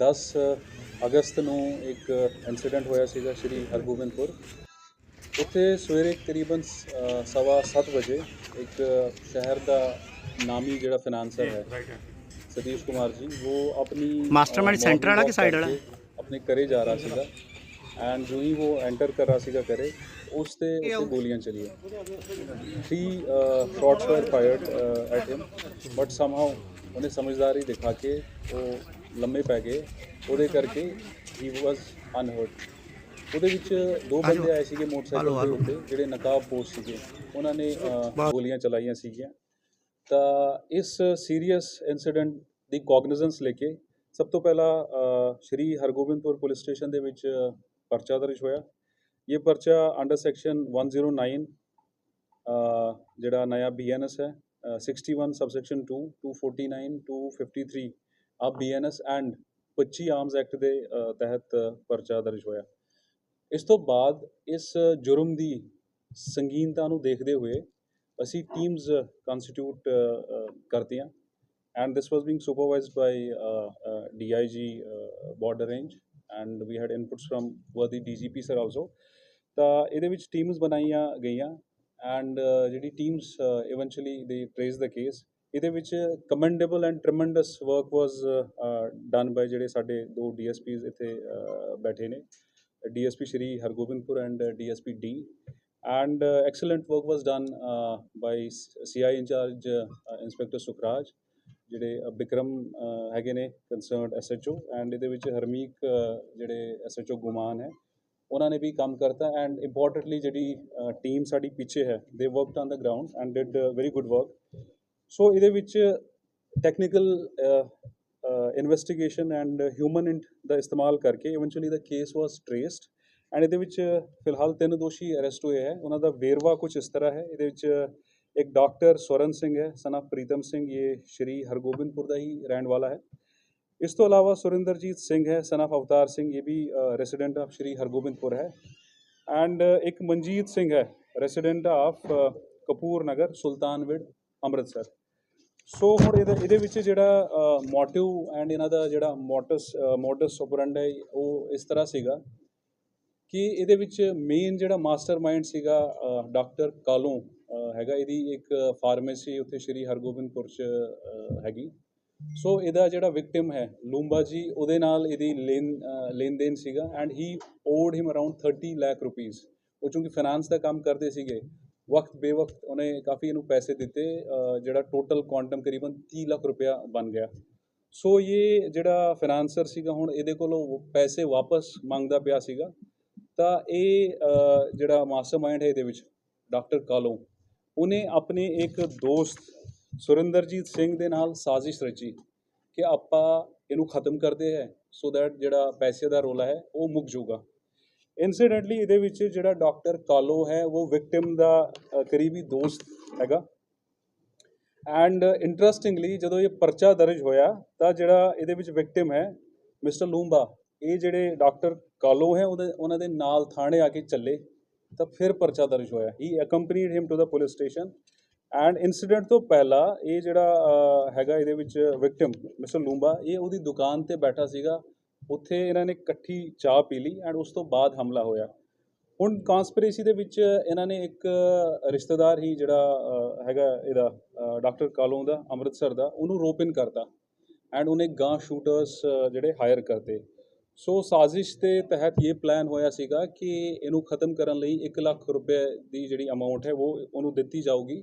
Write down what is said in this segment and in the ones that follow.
10 ਅਗਸਤ ਨੂੰ ਇੱਕ ਇਨਸੀਡੈਂਟ ਹੋਇਆ ਸੀਗਾ ਸ਼੍ਰੀ ਹਰਗੋਬਿੰਦਪੁਰ। ਉੱਥੇ ਸਵੇਰੇ ਤਕਰੀਬਨ ਅ, ਸਵਾ ਸੱਤ ਵਜੇ ਇੱਕ ਸ਼ਹਿਰ ਦਾ ਨਾਮੀ ਜਿਹੜਾ ਫਾਈਨਾਂਸਰ ਹੈ ਸਤੀਸ਼ ਕੁਮਾਰ ਜੀ ਉਹ ਆਪਣੀ ਅ, center ਵਾਲਾ ਕਿ walk ਵਾਲਾ? ਆਪਣੇ ਘਰੇ ਜਾ ਰਿਹਾ ਸੀਗਾ। ਐਂਡ ਜੋ ਹੀ ਉਹ ਐਂਟਰ ਕਰ ਰਿਹਾ ਸੀਗਾ ਘਰੇ ਉਸ ਤੇ ਉੱਤੇ ਗੋਲੀਆਂ ਚਲੀਆਂ। Three shots were fired at him but somehow ਉਹਨੇ ਸਮਝਦਾਰੀ ਦਿਖਾ ਕੇ ਉਹ ਲੰਮੇ ਪੈ ਗਏ। ਉਹਦੇ ਕਰਕੇ ਹੀ ਵਾਸ ਅਨਹਰਟ ਉਹਦੇ ਵਿੱਚ ਦੋ ਬੰਦੇ ਆਏ ਸੀਗੇ ਮੋਟਰਸਾਈਕਲ ਦੇ ਉੱਤੇ ਜਿਹੜੇ ਨਕਾਬਪੋਸ਼ ਸੀਗੇ। ਉਹਨਾਂ ਨੇ ਅ, ਗੋਲੀਆਂ ਚਲਾਈਆਂ ਸੀਗੀਆਂ। ਤਾਂ ਇਸ ਸੀਰੀਅਸ ਇਨਸੀਡੈਂਟ ਦੀ ਕੋਗਨੀਜ਼ੈਂਸ ਲੈ ਕੇ ਸਭ ਤੋਂ ਪਹਿਲਾਂ ਅ, ਸ਼੍ਰੀ ਹਰਗੋਬਿੰਦਪੁਰ ਪੁਲਿਸ ਸਟੇਸ਼ਨ ਦੇ ਵਿੱਚ ਅ, ਪਰਚਾ ਦਰਜ ਹੋਇਆ। ਇਹ ਪਰਚਾ ਅੰਡਰ ਸੈਕਸ਼ਨ 109 ਅ, ਜਿਹੜਾ ਨया ਬੀਐਨਐਸ ਹੈ ਅ, 61 ਸਬਸੈਕਸ਼ਨ 2 249 253 ਆ ਬੀਐਨਐਸ ਐਂਡ 25 ਆਰਮਸ ਐਕਟ ਦੇ ਤਹਿਤ ਪਰਚਾ ਦਰਜ ਹੋਇਆ। ਇਸ ਤੋਂ ਬਾਅਦ ਇਸ ਜੁਰਮ ਦੀ ਸੰਗੀਨਤਾ ਨੂੰ ਦੇਖਦੇ ਹੋਏ ਅਸੀਂ ਟੀਮਸ ਕੰਸਟੀਟਿਊਟ ਕਰਤੀਆਂ। And this was being supervised by uh, uh, DIG uh, border range and we had inputs from worthy DGP sir also ਤਾਂ ਇਹਦੇ ਵਿੱਚ ਟੀਮਸ ਬਣਾਈਆਂ ਗਈਆਂ ਐਂਡ ਜਿਹੜੀ ਟੀਮਸ ਇਵੈਂਚੁਅਲੀ ਦੇ ਟ੍ਰੇਸ ਦਾ ਕੇਸ ਇਹਦੇ ਵਿੱਚ commendable and tremendous work was done by ਜਿਹੜੇ ਸਾਡੇ ਦੋ ਡੀਐਸਪੀਜ਼ ਇੱਥੇ ਬੈਠੇ ਨੇ। DSP Shri Hargobindpur and DSP D and excellent work was done by CI incharge inspector Sukhraj ਜਿਹੜੇ ਬਿਕਰਮ ਹੈਗੇ ਨੇ ਕੰਸਰਨਡ ਐਸਐਚਓ ਐਂਡ ਇਹਦੇ ਵਿੱਚ ਹਰਮੀਕ ਅ, ਜਿਹੜੇ ਐਸਐਚਓ ਗੁਮਾਨ ਹੈ ਉਹਨਾਂ ਨੇ ਵੀ ਕੰਮ ਕਰਤਾ। ਐਂਡ ਇੰਪੋਰਟੈਂਟਲੀ ਜਿਹੜੀ ਟੀਮ ਸਾਡੀ ਪਿੱਛੇ ਹੈ they worked on the ground and did very good work so ਇਹਦੇ ਵਿੱਚ technical investigation and human int ਦਾ ਇਸਤੇਮਾਲ ਕਰਕੇ eventually the case was traced and ਇਹਦੇ ਵਿੱਚ ਫਿਲਹਾਲ ਤਿੰਨ ਦੋਸ਼ੀ ਅਰੈਸਟ ਹੋਏ ਹੈ। ਉਹਨਾਂ ਦਾ ਵੇਰਵਾ ਕੁਝ ਇਸ ਤਰ੍ਹਾਂ ਹੈ। ਇਹਦੇ ਵਿੱਚ ਇੱਕ ਡਾਕਟਰ ਸਵਰਨ ਸਿੰਘ ਹੈ son of ਪ੍ਰੀਤਮ ਸਿੰਘ, ਇਹ ਸ਼੍ਰੀ ਹਰਗੋਬਿੰਦਪੁਰ ਦਾ ਹੀ ਰਹਿਣ ਵਾਲਾ ਹੈ। ਇਸ ਤੋਂ ਇਲਾਵਾ ਸੁਰਿੰਦਰਜੀਤ ਸਿੰਘ ਹੈ, ਸਨ ਆਫ ਅਵਤਾਰ ਸਿੰਘ, ਇਹ ਵੀ ਰੈਜ਼ੀਡੈਂਟ ਆਫ ਸ਼੍ਰੀ ਹਰਗੋਬਿੰਦਪੁਰ ਹੈ। ਐਂਡ ਇੱਕ ਮਨਜੀਤ ਸਿੰਘ ਹੈ resident of Kapoor Nagar Sultanwind, Amritsar. So ਹੁਣ ਇਹਦੇ ਇਹਦੇ ਵਿੱਚ ਜਿਹੜਾ ਮੋਟਿਵ ਐਂਡ ਇਹਨਾਂ ਦਾ ਜਿਹੜਾ ਮੋਟਸ ਮੋਡਸ ਆਪਰੈਂਡੀ ਉਹ ਇਸ ਤਰ੍ਹਾਂ ਸੀਗਾ ਕਿ ਇਹਦੇ ਵਿੱਚ ਮੇਨ ਜਿਹੜਾ ਮਾਸਟਰਮਾਈਂਡ ਸੀਗਾ ਡਾਕਟਰ ਕਾਲੋਂ ਹੈਗਾ ਇਹਦੀ ਇੱਕ ਫਾਰਮੇਸੀ ਉੱਥੇ ਸ਼੍ਰੀ ਹਰਗੋਬਿੰਦਪੁਰ ਚ ਹੈਗੀ। ਸੋ ਇਹਦਾ ਜਿਹੜਾ ਵਿਕਟਿਮ ਹੈ ਲੂੰਬਾ ਜੀ ਉਹਦੇ ਨਾਲ ਇਹਦੀ ਲੈਣ ਅ, ਲੈਣ ਦੇਣ ਸੀਗਾ and he owed him around 30 lakh rupees ਉਹ ਚੂੰਕਿ ਫਾਈਨਾਂਸ ਦਾ ਕੰਮ ਕਰਦੇ ਸੀਗੇ ਵਕਤ ਬੇਵਕਤ ਉਹਨੇ ਕਾਫੀ ਇਹਨੂੰ ਪੈਸੇ ਦਿੱਤੇ ਜਿਹੜਾ ਟੋਟਲ ਕੁਆਂਟਮ ਕਰੀਬਨ 30 ਲੱਖ ਰੁਪਇਆ ਬਣ ਗਿਆ। ਸੋ ਇਹ ਜਿਹੜਾ ਫਾਈਨਾਂਸਰ ਸੀਗਾ ਹੁਣ ਇਹਦੇ ਕੋਲੋਂ ਪੈਸੇ ਵਾਪਸ ਮੰਗਦਾ ਪਿਆ ਸੀਗਾ। ਤਾਂ ਇਹ ਅ, ਜਿਹੜਾ ਮਾਸਟਰਮਾਈਂਡ ਹੈ ਇਹਦੇ ਵਿੱਚ ਡਾਕਟਰ ਕਾਲੋਂ ਉਹਨੇ ਆਪਣੇ ਇੱਕ ਦੋਸਤ ਸੁਰਿੰਦਰਜੀਤ ਸਿੰਘ ਦੇ ਨਾਲ ਸਾਜ਼ਿਸ਼ ਰਚੀ ਕਿ ਆਪਾਂ ਇਹਨੂੰ ਖਤਮ ਕਰਦੇ ਹੈ ਸੋ ਦੈਟ ਜਿਹੜਾ ਪੈਸੇ ਦਾ ਰੋਲਾ ਹੈ ਉਹ ਮੁੱਕ ਜਾਊਗਾ। ਇਨਸੀਡੈਂਟਲੀ ਇਹਦੇ ਵਿੱਚ ਜਿਹੜਾ ਡਾਕਟਰ ਕਾਲੋ ਹੈ, ਉਹ ਵਿਕਟਿਮ ਦਾ ਕਰੀਬੀ ਦੋਸਤ ਹੈਗਾ। ਐਂਡ ਇੰਟਰਸਟਿੰਗਲੀ ਜਦੋਂ ਇਹ ਪਰਚਾ ਦਰਜ ਹੋਇਆ, ਤਾਂ ਜਿਹੜਾ ਇਹਦੇ ਵਿੱਚ ਵਿਕਟਿਮ ਹੈ, ਮਿਸਟਰ ਲੂੰਬਾ, ਇਹ ਜਿਹੜੇ ਡਾਕਟਰ ਕਾਲੋ ਹੈ, ਉਹਦੇ, ਉਹਨਾਂ ਦੇ ਨਾਲ ਥਾਣੇ ਆ ਕੇ ਚੱਲੇ, ਤਾਂ ਫਿਰ ਪਰਚਾ ਦਰਜ ਹੋਇਆ। He accompanied him to the police station and incident ਤੋਂ ਪਹਿਲਾਂ ਇਹ ਜਿਹੜਾ ਹੈਗਾ ਇਹਦੇ ਵਿੱਚ ਵਿਕਟਿਮ ਮਿਸਟਰ ਲੂੰਬਾ, ਇਹ ਉਹਦੀ ਦੁਕਾਨ ਤੇ ਬੈਠਾ ਸੀਗਾ। ਉੱਥੇ ਇਹਨਾਂ ਨੇ ਇਕੱਠੀ ਚਾਹ ਪੀ ਲਈ ਐਂਡ ਉਸ ਤੋਂ ਬਾਅਦ ਹਮਲਾ ਹੋਇਆ। ਹੁਣ ਕਨਸਪੀਰੇਸੀ ਦੇ ਵਿੱਚ ਇਹਨਾਂ ਨੇ ਇੱਕ ਰਿਸ਼ਤੇਦਾਰ ਹੀ ਜਿਹੜਾ ਹੈਗਾ ਇਹਦਾ ਡਾਕਟਰ ਕਾਲੋਂ ਦਾ, ਅੰਮ੍ਰਿਤਸਰ ਦਾ, ਉਹਨੂੰ ਰੋਪਿਨ ਕਰਤਾ ਐਂਡ ਉਹਨੇ ਗਾਂ ਸ਼ੂਟਰਸ ਜਿਹੜੇ ਹਾਇਰ ਕਰਤੇ। ਸੋ ਸਾਜ਼ਿਸ਼ ਦੇ ਤਹਿਤ ਇਹ ਪਲਾਨ ਹੋਇਆ ਸੀਗਾ ਕਿ ਇਹਨੂੰ ਖਤਮ ਕਰਨ ਲਈ 1 ਲੱਖ ਰੁਪਏ ਦੀ ਜਿਹੜੀ ਅਮਾਉਂਟ ਹੈ, ਉਹ ਉਹਨੂੰ ਦਿੱਤੀ ਜਾਊਗੀ।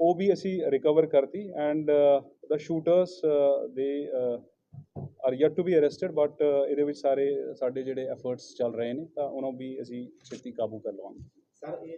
ਉਹ ਵੀ ਅਸੀਂ ਰਿਕਵਰ ਕਰਤੀ and the shooters they are yet to be arrested but ਇਹਦੇ ਵਿੱਚ ਸਾਰੇ, ਸਾਡੇ ਜਿਹੜੇ ਐਫਰਟਸ ਚੱਲ ਰਹੇ ਨੇ, ਤਾਂ ਉਹਨਾਂ ਨੂੰ ਵੀ ਅਸੀਂ ਛੇਤੀ ਕਾਬੂ ਕਰ ਲਵਾਂਗੇ।